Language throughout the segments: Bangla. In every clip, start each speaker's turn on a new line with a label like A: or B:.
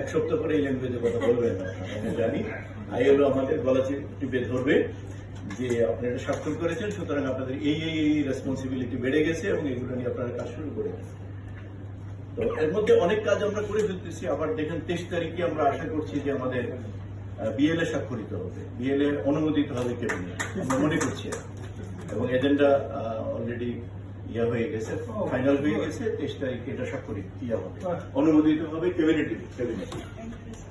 A: এক সপ্তাহ পরে এই ল্যাঙ্গুয়েজে কথা বলবেন। জানি আইএলও আমাদের গলা টিপে ধরবে যে আপনারা স্বাক্ষর করেছেন, সুতরাং আপনাদের এই এই রেসপন্সিবিলিটি বেড়ে গেছে এবং এগুলো নিয়ে আপনারা কাজ শুরু করে তো এর মধ্যে অনেক কাজ আমরা করে ফেলতেছি, আবার দেখেন তেইশ তারিখে আমরা আশা করছি যে আমাদের বিএলএ স্বাক্ষরিত হবে। বিএলএ অনুমোদিত হবে ক্যাবিনেট আমরা মনে করছি। এবং এজেন্ডা অলরেডি ইয়া হয়ে গেছে ফাইনাল হয়ে গেছে তেইশ তারিখে এটা স্বাক্ষরিত ইয়া হবে। অনুমোদিত হবে ক্যাবিনেটে ক্যাবিনেট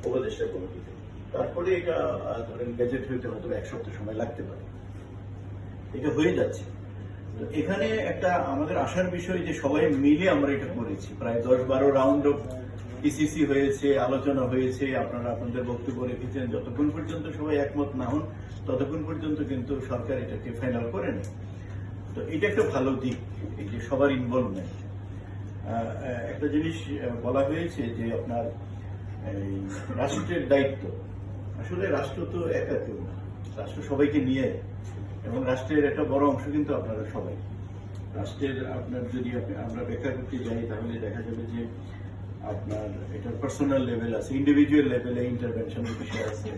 A: উপদেষ্টা কমিটিতে। তারপরে এটা ধরেন গেজেট হইতে হয়তো এক সপ্তাহ সময় লাগতে পারে। এটা হয়ে যাচ্ছে। এখানে একটা আমাদের আশার বিষয় যে সবাই মিলে আমরা এটা করেছি। প্রায় দশ বারো রাউন্ড অফ পিসিসি হয়েছে আলোচনা হয়েছে আপনারা আপনাদের বক্তব্য রেখেছেন। যতক্ষণ পর্যন্ত সবাই একমত না হন ততক্ষণ পর্যন্ত কিন্তু সরকার এটাকে ফাইনাল করে নেয়। তো এটা একটা ভালো দিক, এই যে সবার ইনভলভমেন্ট একটা জিনিস বলা হয়েছে যে আপনার রাষ্ট্রের দায়িত্ব। আসলে রাষ্ট্র তো একা কেউ না। রাষ্ট্র সবাইকে নিয়ে, এবং রাষ্ট্রের একটা বড় অংশ কিন্তু আপনারা সবাই। রাষ্ট্রের আপনার যদি আমরা ব্যাখ্যা করতে যাই, তাহলে দেখা যাবে যে আপনার এটা পার্সোনাল লেভেল আছে ইন্ডিভিজুয়াল লেভেলে ইন্টারভেনশনের বিষয় আছে।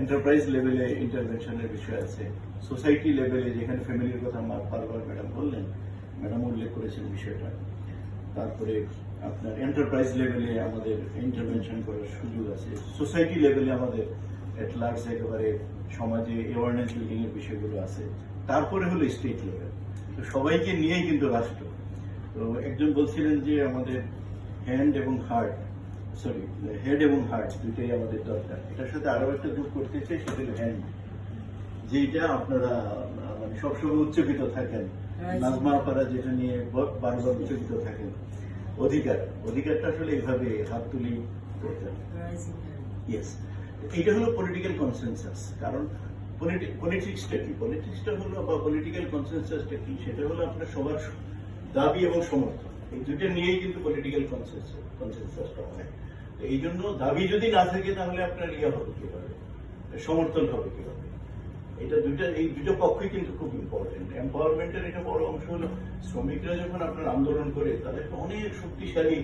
A: এন্টারপ্রাইজ লেভেলে ইন্টারভেনশনের বিষয় আছে। সোসাইটি লেভেলে যেখানে ফ্যামিলির কথা বারবার ম্যাডাম বললেন, ম্যাডাম উল্লেখ করেছেন বিষয়টা। তারপরে আপনার এন্টারপ্রাইজ লেভেলে আমাদের ইন্টারভেনশন করার সুযোগ আছে। সোসাইটি লেভেলে আমাদের এট লার্জ একেবারে সমাজে অ্যাওয়ারনেস বিল্ডিং এর বিষয়গুলো আছে। তারপরে হলো স্টেট লেভেল তো সবাইকে নিয়েই কিন্তু রাষ্ট্র। তো একজন বলছিলেন যে আমাদের হ্যান্ড এবং হার্ট সরি হেড এবং হার্ট দুইটাই আমাদের দরকার। এটার সাথে আরও একটা যোগ করতে চাই সেটা হলো হ্যান্ড যেটা আপনারা মানে সবসময় উচ্চকিত থাকেন। নাজমা আপারা যেটা নিয়ে বারবার উচ্চকিত থাকেন। অধিকার অধিকারটা আসলে এইভাবে হাত তুলি করতে হয়। ইয়েস এটা হলো পলিটিক্যাল কনসেনসাস কারণ পলিটিক্সটা কি? পলিটিক্সটা হলো বা পলিটিক্যাল কনসেনসাসটা কি? সেটা হলো আপনার সবার দাবি এবং সমর্থন। এই নিয়েই কিন্তু পলিটিক্যাল হয় এই জন্য দাবি যদি না থাকে, তাহলে আপনার ইয়ে হবে কীভাবে সমর্থন হবে কীভাবে এটা দুইটা এই দুটো পক্ষই কিন্তু খুব ইম্পর্টেন্ট এম্পাওয়ারমেন্টের এটা বড় অংশ হলো, শ্রমিকরা যখন আপনার আন্দোলন করে তাদেরকে অনেক শক্তিশালী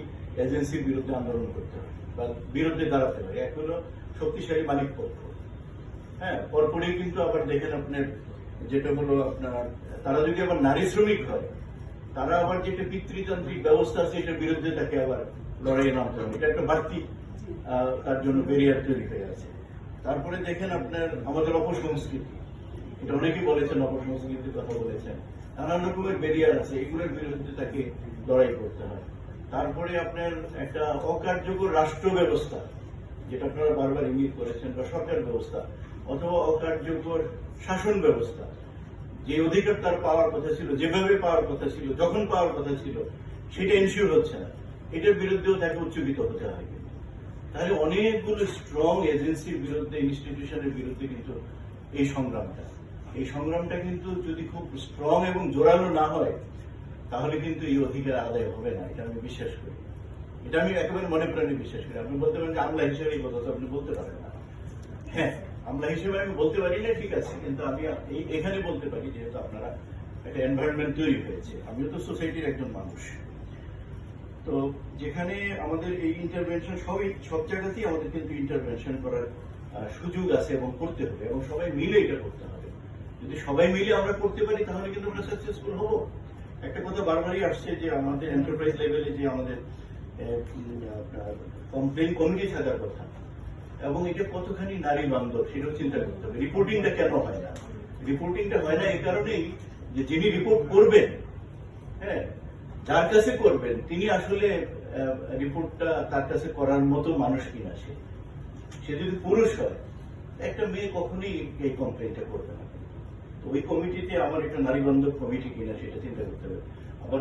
A: এজেন্সির বিরুদ্ধে আন্দোলন করতে হয়, বা বিরুদ্ধে দাঁড়াতে হয়। এক হলো শক্তিশালী মালিক পক্ষ। হ্যাঁ পরপরই কিন্তু আবার দেখেন আপনার যেটা হলো আপনার, তারা যদি আবার নারী শ্রমিক হয় তারা আবার যেটা পিতৃতান্ত্রিক ব্যবস্থা আছে, এটার বিরুদ্ধে তাকে আবার লড়াইয়ে নামতে হবে। এটা একটা বাড়তি তার জন্য বেরিয়ার তৈরি হয়ে আছে। তারপরে দেখেন আপনার আমাদের অপসংস্কৃতি। এটা অনেকেই বলেছেন, অপসংস্কৃতির কথা বলেছেন। নানান রকমের বেরিয়ার আছে, এগুলোর বিরুদ্ধে তাকে লড়াই করতে হয়। তারপরে আপনার একটা অকার্যকর রাষ্ট্র ব্যবস্থা যেটা আপনারা বারবার ইঙ্গিত করেছেন, বা সরকার ব্যবস্থা, অথবা অকার্যকর শাসন ব্যবস্থা। যে অধিকার তার পাওয়ার কথা ছিল, যেভাবে পাওয়ার কথা ছিল, যখন পাওয়ার কথা ছিল, সেটা এনশিওর হচ্ছে না। এটার বিরুদ্ধেও তাকে উচ্চকিত হতে হয়। তাহলে অনেকগুলো স্ট্রং এজেন্সির বিরুদ্ধে ইনস্টিটিউশনের বিরুদ্ধে কিন্তু এই সংগ্রামটা। এই সংগ্রামটা কিন্তু যদি খুব স্ট্রং এবং জোরালো না হয়, তাহলে কিন্তু এই অধিকার আদায় হবে না। এটা আমি বিশ্বাস করি। এটা আমি একেবারে মনে প্রাণে বিশ্বাস করি। আপনি বলতে পারেন যে আমলা হিসেবে এই কথা তো আপনি বলতে পারেন না। হ্যাঁ আমলা হিসেবে আমি বলতে পারি না ঠিক আছে, কিন্তু আমি এখানে বলতে পারি যেহেতু আপনারা একটা এনভায়রনমেন্ট তৈরি হয়েছে। আমিও তো সোসাইটির একজন মানুষ। তো যেখানে আমাদের এই ইন্টারভেনশন সবই, সব জায়গাতেই আমাদের কিন্তু ইন্টারভেনশন করার সুযোগ আছে এবং করতে হবে, এবং সবাই মিলে এটা করতে হবে। যদি সবাই মিলে আমরা করতে পারি, তাহলে কিন্তু আমরা সাকসেসফুল হব। একটা কথা বারবারই আসছে যে আমাদের এন্টারপ্রাইজ লেভেলে যে আমাদের কমপ্লেন কমিটি থাকার কথা এবং এটা কতখানি নারী বান্ধব সেটাও চিন্তা করতে হবে। রিপোর্টিংটা কেন হয় না? রিপোর্টিংটা হয় না এই কারণেই যে যিনি রিপোর্ট করবেন হ্যাঁ যার কাছে করবেন, তিনি আসলে রিপোর্টটা তার কাছে করার মতো মানুষ কিনা সে। সে যদি পুরুষ হয়, একটা মেয়ে কখনোই এই কমপ্লেনটা করবে না। তো ওই কমিটিতে আমার একটা নারী বান্ধব কমিটি কিনা সেটা চিন্তা করতে হবে। আবার